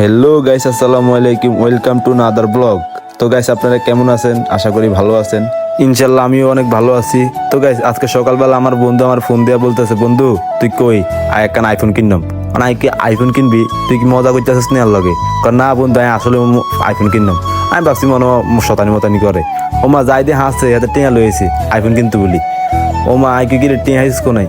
Hello guys আসসালামু আলাইকুম। Welcome to another blog তো গাইস আপনারা কেমন আছেন? আশা করি ভালো আছেন। ইনশাল্লাহ আমিও অনেক ভালো আছি। তো গাইস আজকে সকালবেলা আমার বন্ধু আমার ফোন দিয়া বলতেছে, বন্ধু, তুই কই? আয় একখান আইফোন কিনলাম মানে আই কি আইফোন কিনবি? তুই কি মজা করতেছিস না লগে? কারণ না, বন্ধু আমি আসলে আইফোন কিনলাম আমি ভাবছি, মনে শতানি মতানি করে। ও মা যাই দিয়ে হাসছে হাতে টিয়া লয়েছি আইফোন কিনতে বলি। ও মা আই কি কিনে টিয়া হাইস কোনাই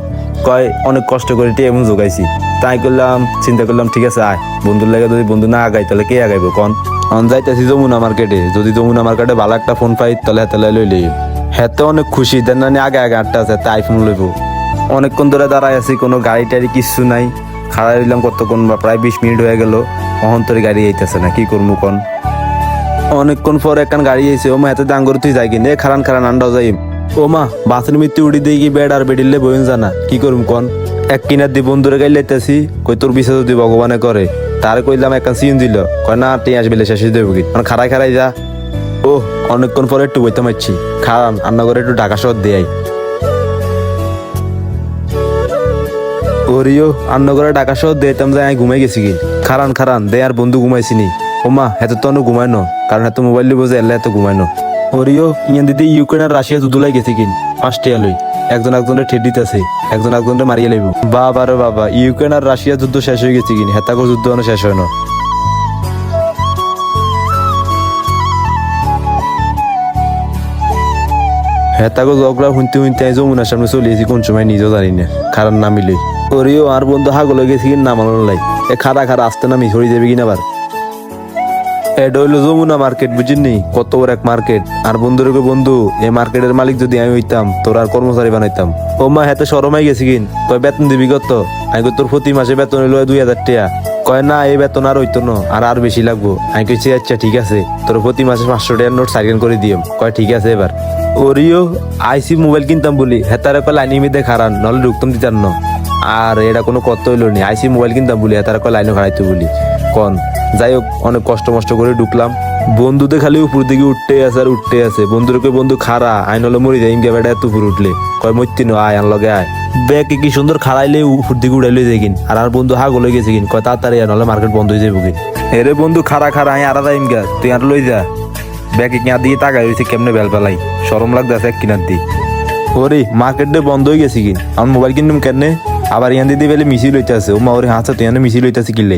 কয়, অনেক কষ্ট করে টিয়া এমন জোগাইছি। তাই করলাম চিন্তা করলাম ঠিক আছে আয়। বন্ধুর লাগে যদি বন্ধু না আগাই তাহলে কে আগাইবো কন? অন যাইতেছি যমুনা মার্কেটে। যদি যমুনা মার্কেটে ভালো একটা ফোন পাই তাহলে হাতে লই হেতে অনেক খুশি দেন আগে আগে আটটা আছে তাই ফোন লইব। অনেকক্ষণ ধরে দাঁড়াই আছি কোনো গাড়ি টাড়ি কিচ্ছু নাই। খাড়াই দিলাম কতক্ষণ বা প্রায় বিশ মিনিট হয়ে গেল অহন্তরে গাড়ি আইতেছে না কি করব কন? অনেকক্ষণ পর একখান গাড়ি আইছে ও মা এত দাঙ্গর তুই যাই কিনে খারান খারান আন্ডাও যাই ও মা বাসের মৃত্যু উড়ি দিয়ে কি বেড আর বেডিলে বইন জানা কি করুম কন? এক কিনার দি বন্ধুরে গাই লাইতেছি, কই তোর বিষয় যদি ভগবানে করে? তার কইলাম একখান সিন দিল। কয়, না, টিয়া আসবে শেষ দেব কি? মানে খারাই খারাই যা। ও অনেকক্ষণ পরে একটু বইতে মারছি। খারান রান্না করে একটু ঢাকা শহর দেয় ওরিও আন্ন করে ঢাকা শহর দিতাম যাই ঘুমাই গেছি কি? খারান খারান, দে, আর বন্ধু ঘুমাইছিনি ওমা এত তো অনেক ঘুমাইনো কারণ এত মোবাইল লিবো যে, এলে এত ঘুমাইনো ওরিও ইয়ান দিদি ইউক্রেন আর রাশিয়া দুদুলাই গেছি কিন পাঁচটি আলোই একজন একজনের ঠেট দিতেছে, একজন একজনের মারিয়ে লাইব। বাবা রে বাবা, ইউক্রেন আর রাশিয়া যুদ্ধ শেষ হয়ে গেছে কিন? হেতাকর যুদ্ধ এখনও শেষ হয় না। তাকে ঝগড়া শুনতে শুনতে যমুনার সামনে চলে এসেছি কোন সময় নিজেও জানি না, খারাপ নামিলে ওরিও আর বন্ধু হাগল গেছি কিনা নামানোর লাই এ খারা খারা আসতে নামি, সরি যাবে কিনা আবার? এটা হইল যমুনা মার্কেট বুঝিনি কত বড় এক মার্কেট আর বন্ধুর বন্ধু এই মার্কেটের মালিক যদি আমি হইতাম, তোর আর কর্মচারী বানাইতাম। ও মা হাতে সরমাই গেছি কিন? কয়, বেতন দিবি কত? আমি তোর প্রতি মাসে বেতন হইল দুই হাজার টাকা। কয়, না, এই বেতন আর হইতো না, আর আর বেশি লাগবো। আমি কইছি আচ্ছা ঠিক আছে, তোর প্রতি মাসে পাঁচশো টাকার নোট সাইকেল করে দিও কয়, ঠিক আছে, এবার। ওরিও আইসি মোবাইল কিনতাম বলি। হেতারে কয় লাইনি মিদে খারান নহলে ঢুকতাম দিতাম না। আর এটা কোনো কত হইল নি? আইসি মোবাইল কিনতাম বলি, হেতারে কয় লাইনে খাড়াইতে বলি। কন। যাই হোক, অনেক কষ্ট মষ্ট করে ঢুকলাম। বন্ধুতে খালি উপর দিকে উঠতে আছে আর উঠতে আছে। বন্ধুরকে বন্ধু খারা আইন হলো মরি যাই। ইন্ডিয়া বেটা এত উপর উঠলে। কয়, মরতি নো, আয় আনলগে আয়। ব্যাগ কি সুন্দর খাড়াইলে উপর দিকে উড়াইলে কিন আর আর বন্ধু হাগ গলে গেছে কিন কয়, তাড়াতাড়ি আয় নাহলে মার্কেট বন্ধ হয়ে যাব কিন এরে বন্ধু খারা খারা আয় আড়া যাইম গা তুই আর লই যা। ব্যাগ কিনা দিয়ে তাকাই রয়েছে কেমনে বেল পেলাই। সরম লাগতে আছে এক কিনার দি ওরে, মার্কেট বন্ধ হয়ে গেছে কিন আমার মোবাইল কিনুম কেনে আবার ইয়ান দিদি বেলে মিছিল হইতে আছে ও মা ওরে হাসা তুই মিছিল হইতেছে কিনলে?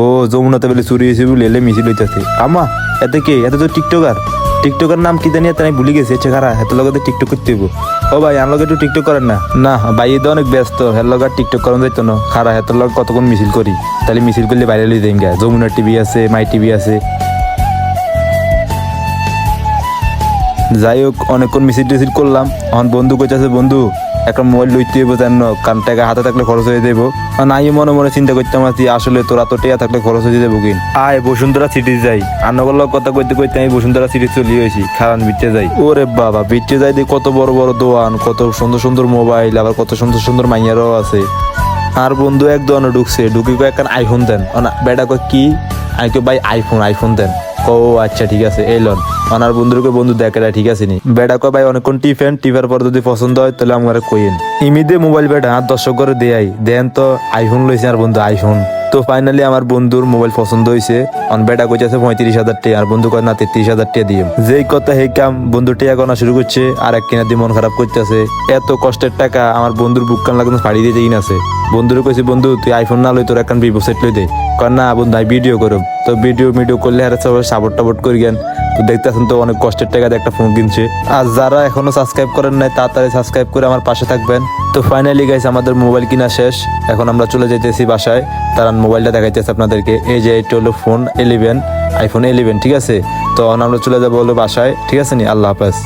ও যমুনাতে বেলে চুরি হয়েছে বলে এলে মিছিল হইতেছে। আমা এতে কে? এত তো টিকটকার। টিকটকার নাম কি জানি তাই ভুলে গেছে হচ্ছে খারা এত লগে টিকটক করতে হইব। ও ভাই, আমার লগে একটু টিকটক করেন না। না, ভাই তো অনেক ব্যস্ত। হের লগে টিকটক করেন যাইতো না। খারা হেতর লগে কতক্ষণ মিছিল করি? তাহলে মিছিল করলে বাইরে লিয়ে গা যমুনার টিভি আছে, মাই টিভি আছে। যাই হোক অনেকক্ষণ মিছিল টিছিল করলাম। এখন বন্ধু কইতাছে বন্ধু একটা মোবাইল লইতে হইব জান কারণ টাকা হাতে থাকলে খরচ হয়ে যাব আর নাই মনে মনে চিন্তা করতাম আছি আসলে তোরা তো টিয়া থাকলে খরচ হয়ে যাব কিন? আয় বসুন্ধরা সিটি যাই। আন্নগর কথা কইতে কইতে আমি বসুন্ধরা সিটি চলে হয়েছি খারান বিটে যাই। ওরে বাবা বিটে যাই দিয়ে কত বড় বড় দোকান কত সুন্দর সুন্দর মোবাইল আবার কত সুন্দর সুন্দর মাইয়ারও আছে। আর বন্ধু এক দোকানে ঢুকছে ঢুকি কয় একটা আইফোন দেন। বেটা কয় কি? আমি কই ভাই আইফোন আইফোন দেন। ও আচ্ছা ঠিক আছে এই লন। ওনার বন্ধুকে বন্ধু দেখে দেয়, ঠিক আছে নি? বেটা কয় ভাই অনেকক্ষণ টিফেন টিফার পর যদি পছন্দ হয় তাহলে আমার কইন ইমিদে মোবাইল বেটা হাত দর্শক করে দেয় দেন তো আইফোন লইছে আর বন্ধু আইফোন তো ফাইনালি আমার বন্ধুর মোবাইল পছন্দ হয়েছে অন বেটা কইছে পঁয়ত্রিশ হাজার টাকা। আর বন্ধু কয় না তেত্রিশ হাজার টাকা দিয়ে যেই কথা হেই কাম বন্ধু টিয়া গনা শুরু করছে আর এক কিনা দিয়ে মন খারাপ করতেছে। এত কষ্টের টাকা আমার বন্ধুর বুক কান লাগানো ফাড়ি দিয়ে দিন আছে। বন্ধুরে কইছে বন্ধু তুই আইফোন না লই তোর একখান ভিভো সেট লই দে। কর না বন্ধু ভিডিও করব তো ভিডিও ভিডিও করলে আর সবাই সাপোর্ট টাপোর্ট করি গেন তো দেখতেছেন তো অনেক কষ্টের টাকা দিয়ে একটা ফোন কিনছে। আর যারা এখনও সাবস্ক্রাইব করেন নাই, তাড়াতাড়ি সাবস্ক্রাইব করে আমার পাশে থাকবেন। তো ফাইনালি গাইস আমাদের মোবাইল কিনা শেষ। এখন আমরা চলে যেতেছি বাসায়। তারা মোবাইলটা দেখাইতেছে আপনাদেরকে। এই যে এটা হলো ফোন ইলেভেন আইফোন ইলেভেন ঠিক আছে? তো আমরা চলে যাব হলো বাসায়। ঠিক আছে নি? আল্লাহ হাফেজ।